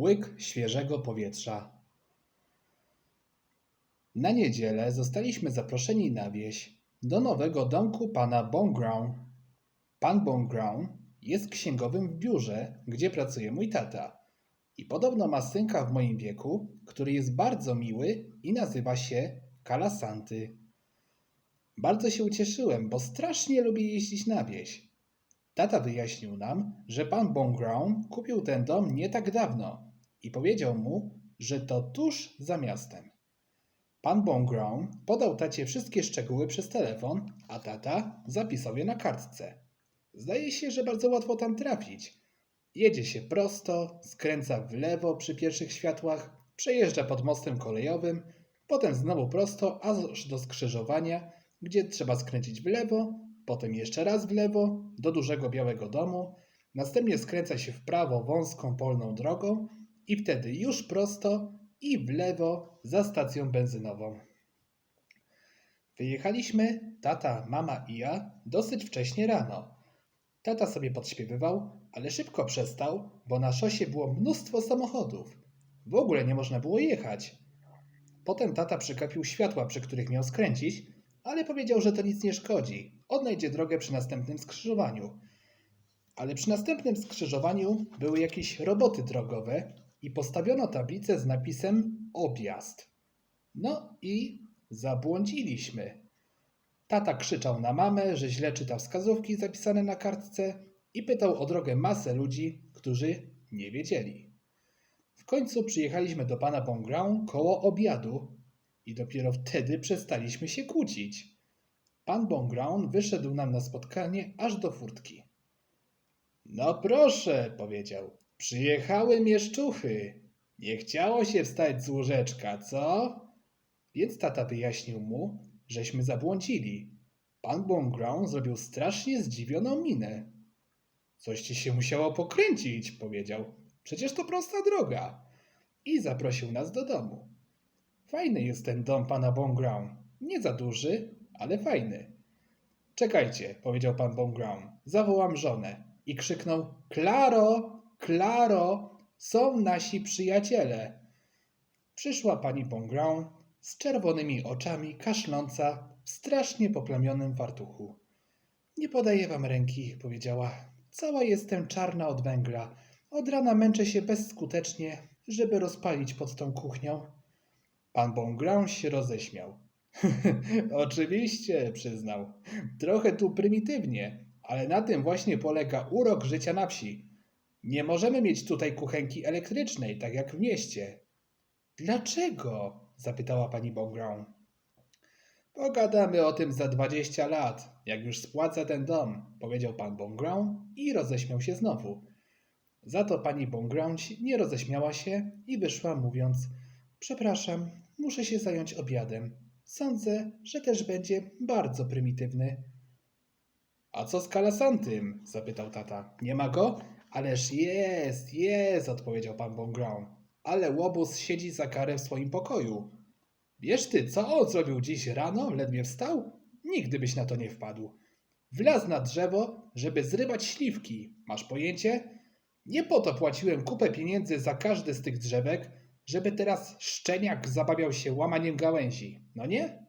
łyk świeżego powietrza. Na niedzielę zostaliśmy zaproszeni na wieś do nowego domku pana Bongrown. Pan Bongrown jest księgowym w biurze, gdzie pracuje mój tata. I podobno ma synka w moim wieku, który jest bardzo miły i nazywa się Kalasanty. Bardzo się ucieszyłem, bo strasznie lubię jeździć na wieś. Tata wyjaśnił nam, że pan Bongrown kupił ten dom nie tak dawno i powiedział mu, że to tuż za miastem. Pan Bongrown podał tacie wszystkie szczegóły przez telefon, a tata zapisał je na kartce. Zdaje się, że bardzo łatwo tam trafić. Jedzie się prosto, skręca w lewo przy pierwszych światłach, przejeżdża pod mostem kolejowym, potem znowu prosto aż do skrzyżowania, gdzie trzeba skręcić w lewo, potem jeszcze raz w lewo do dużego białego domu, następnie skręca się w prawo wąską polną drogą i wtedy już prosto i w lewo za stacją benzynową. Wyjechaliśmy, tata, mama i ja, dosyć wcześnie rano. Tata sobie podśpiewywał, ale szybko przestał, bo na szosie było mnóstwo samochodów. W ogóle nie można było jechać. Potem tata przykapił światła, przy których miał skręcić, ale powiedział, że to nic nie szkodzi. Odnajdzie drogę przy następnym skrzyżowaniu. Ale przy następnym skrzyżowaniu były jakieś roboty drogowe i postawiono tablicę z napisem objazd. No i zabłądziliśmy. Tata krzyczał na mamę, że źle czyta wskazówki zapisane na kartce i pytał o drogę masę ludzi, którzy nie wiedzieli. W końcu przyjechaliśmy do pana Bongrown koło obiadu i dopiero wtedy przestaliśmy się kłócić. Pan Bongrown wyszedł nam na spotkanie aż do furtki. No proszę, powiedział, przyjechały mieszczuchy. Nie chciało się wstać z łóżeczka, co? Więc tata wyjaśnił mu, żeśmy zabłądzili. Pan Bongrown zrobił strasznie zdziwioną minę. Coś ci się musiało pokręcić, powiedział. Przecież to prosta droga. I zaprosił nas do domu. Fajny jest ten dom pana Bongrown. Nie za duży, ale fajny. Czekajcie, powiedział pan Bongrown. Zawołam żonę. I krzyknął: Klaro, Klaro, są nasi przyjaciele. Przyszła pani Bongrown z czerwonymi oczami, kaszląca w strasznie poplamionym fartuchu. Nie podaję wam ręki, powiedziała. Cała jestem czarna od węgla. Od rana męczę się bezskutecznie, żeby rozpalić pod tą kuchnią. Pan Bongrown się roześmiał. Oczywiście, przyznał. Trochę tu prymitywnie, ale na tym właśnie polega urok życia na wsi. Nie możemy mieć tutaj kuchenki elektrycznej, tak jak w mieście. Dlaczego? zapytała pani Bongrown. Pogadamy o tym za dwadzieścia lat, jak już spłacę ten dom, powiedział pan Bongrown i roześmiał się znowu. Za to pani Bongrown nie roześmiała się i wyszła mówiąc Przepraszam, muszę się zająć obiadem. Sądzę, że też będzie bardzo prymitywny. A co z kalasantym? zapytał tata. Nie ma go? Ależ jest, jest, odpowiedział pan Bongrown. Ale łobuz siedzi za karę w swoim pokoju. Wiesz ty, co on zrobił dziś rano, ledwie wstał? Nigdy byś na to nie wpadł. Wlazł na drzewo, żeby zrywać śliwki. Masz pojęcie? Nie po to płaciłem kupę pieniędzy za każdy z tych drzewek, żeby teraz szczeniak zabawiał się łamaniem gałęzi, no nie?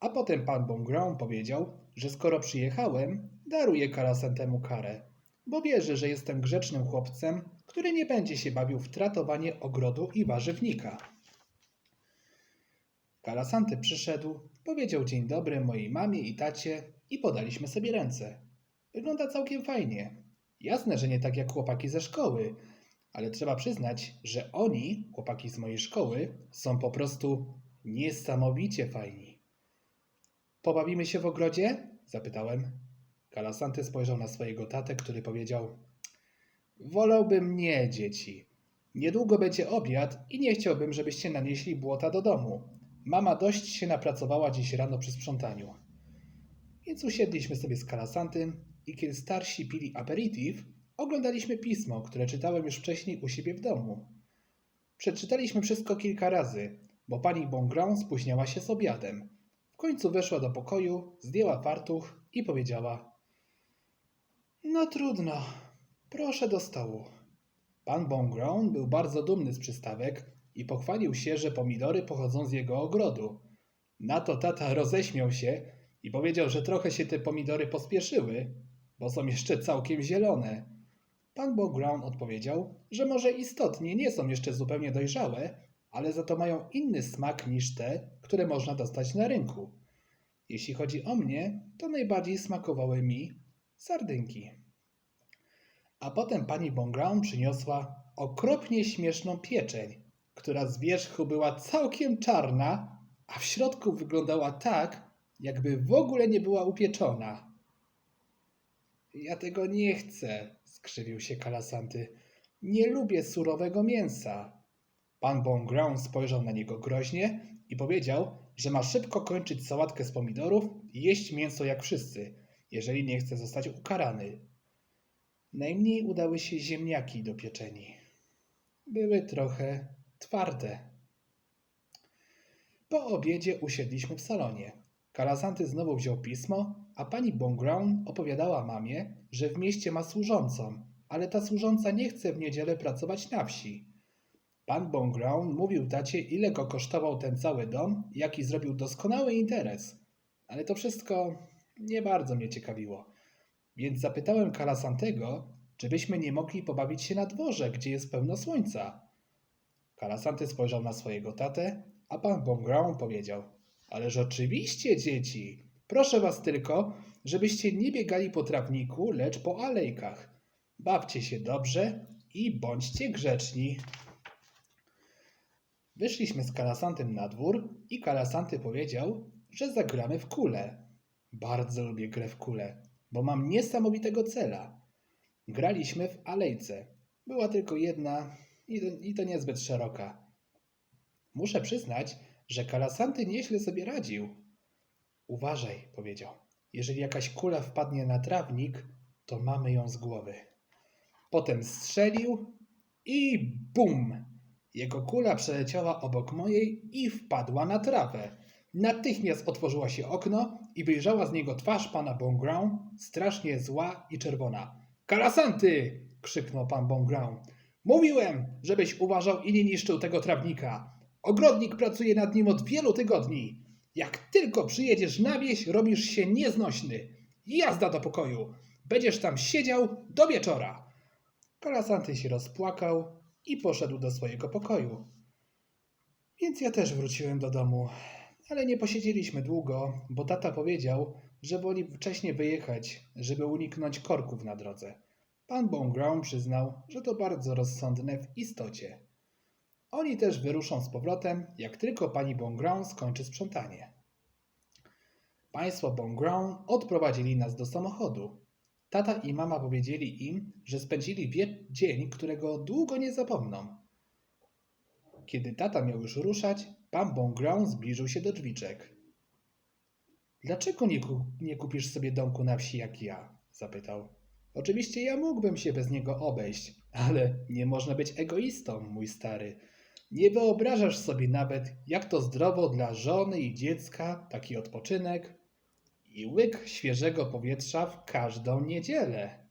A potem pan Bongrown powiedział, że skoro przyjechałem, daruję Kalasantemu karę, bo wierzy, że jestem grzecznym chłopcem, który nie będzie się bawił w tratowanie ogrodu i warzywnika. Kalasanty przyszedł, powiedział dzień dobry mojej mamie i tacie i podaliśmy sobie ręce. Wygląda całkiem fajnie. Jasne, że nie tak jak chłopaki ze szkoły, ale trzeba przyznać, że oni, chłopaki z mojej szkoły, są po prostu niesamowicie fajni. Pobawimy się w ogrodzie? zapytałem. Kalasanty spojrzał na swojego tatę, który powiedział: Wolałbym nie, dzieci. Niedługo będzie obiad i nie chciałbym, żebyście nanieśli błota do domu. Mama dość się napracowała dziś rano przy sprzątaniu. Więc usiedliśmy sobie z Kalasantym i kiedy starsi pili aperitif, oglądaliśmy pismo, które czytałem już wcześniej u siebie w domu. Przeczytaliśmy wszystko kilka razy, bo pani Bongrown spóźniała się z obiadem. W końcu weszła do pokoju, zdjęła fartuch i powiedziała: No trudno, proszę do stołu. Pan Bongrown był bardzo dumny z przystawek i pochwalił się, że pomidory pochodzą z jego ogrodu. Na to tata roześmiał się i powiedział, że trochę się te pomidory pospieszyły, bo są jeszcze całkiem zielone. Pan Bongrown odpowiedział, że może istotnie nie są jeszcze zupełnie dojrzałe, ale za to mają inny smak niż te, które można dostać na rynku. Jeśli chodzi o mnie, to najbardziej smakowały mi sardynki. A potem pani Bongrown przyniosła okropnie śmieszną pieczeń, która z wierzchu była całkiem czarna, a w środku wyglądała tak, jakby w ogóle nie była upieczona. Ja tego nie chcę, skrzywił się Kalasanty. Nie lubię surowego mięsa. Pan Bongrown spojrzał na niego groźnie i powiedział, że ma szybko kończyć sałatkę z pomidorów i jeść mięso jak wszyscy, jeżeli nie chce zostać ukarany. Najmniej udały się ziemniaki do pieczeni. Były trochę twarde. Po obiedzie usiedliśmy w salonie. Kalasanty znowu wziął pismo, a pani Bongrown opowiadała mamie, że w mieście ma służącą, ale ta służąca nie chce w niedzielę pracować na wsi. Pan Bongrown mówił tacie, ile go kosztował ten cały dom, jaki zrobił doskonały interes. Ale to wszystko nie bardzo mnie ciekawiło. Więc zapytałem Kalasantego, czy byśmy nie mogli pobawić się na dworze, gdzie jest pełno słońca. Kalasanty spojrzał na swojego tatę, a pan Bongrown powiedział: Ależ oczywiście, dzieci. Proszę was tylko, żebyście nie biegali po trawniku, lecz po alejkach. Bawcie się dobrze i bądźcie grzeczni. Wyszliśmy z Kalasantem na dwór i Kalasanty powiedział, że zagramy w kulę. Bardzo lubię grę w kulę, bo mam niesamowitego cela. Graliśmy w alejce. Była tylko jedna i to, i to niezbyt szeroka. Muszę przyznać, że Kalasanty nieźle sobie radził. Uważaj, powiedział. Jeżeli jakaś kula wpadnie na trawnik, to mamy ją z głowy. Potem strzelił i bum! Jego kula przeleciała obok mojej i wpadła na trawę. Natychmiast otworzyła się okno i wyjrzała z niego twarz pana Bongrown, strasznie zła i czerwona. Kalasanty! krzyknął pan Bongrown. Mówiłem, żebyś uważał i nie niszczył tego trawnika. Ogrodnik pracuje nad nim od wielu tygodni. Jak tylko przyjedziesz na wieś, robisz się nieznośny. Jazda do pokoju. Będziesz tam siedział do wieczora. Kalasanty się rozpłakał i poszedł do swojego pokoju. Więc ja też wróciłem do domu, ale nie posiedzieliśmy długo, bo tata powiedział, że woli wcześniej wyjechać, żeby uniknąć korków na drodze. Pan Bongrown przyznał, że to bardzo rozsądne w istocie. Oni też wyruszą z powrotem, jak tylko pani Bongrown skończy sprzątanie. Państwo Bongrown odprowadzili nas do samochodu. Tata i mama powiedzieli im, że spędzili dzień, którego długo nie zapomną. Kiedy tata miał już ruszać, pan Bongrown zbliżył się do drzwiczek. Dlaczego nie, ku- nie kupisz sobie domku na wsi jak ja? zapytał. Oczywiście ja mógłbym się bez niego obejść, ale nie można być egoistą, mój stary. Nie wyobrażasz sobie nawet, jak to zdrowo dla żony i dziecka taki odpoczynek i łyk świeżego powietrza w każdą niedzielę.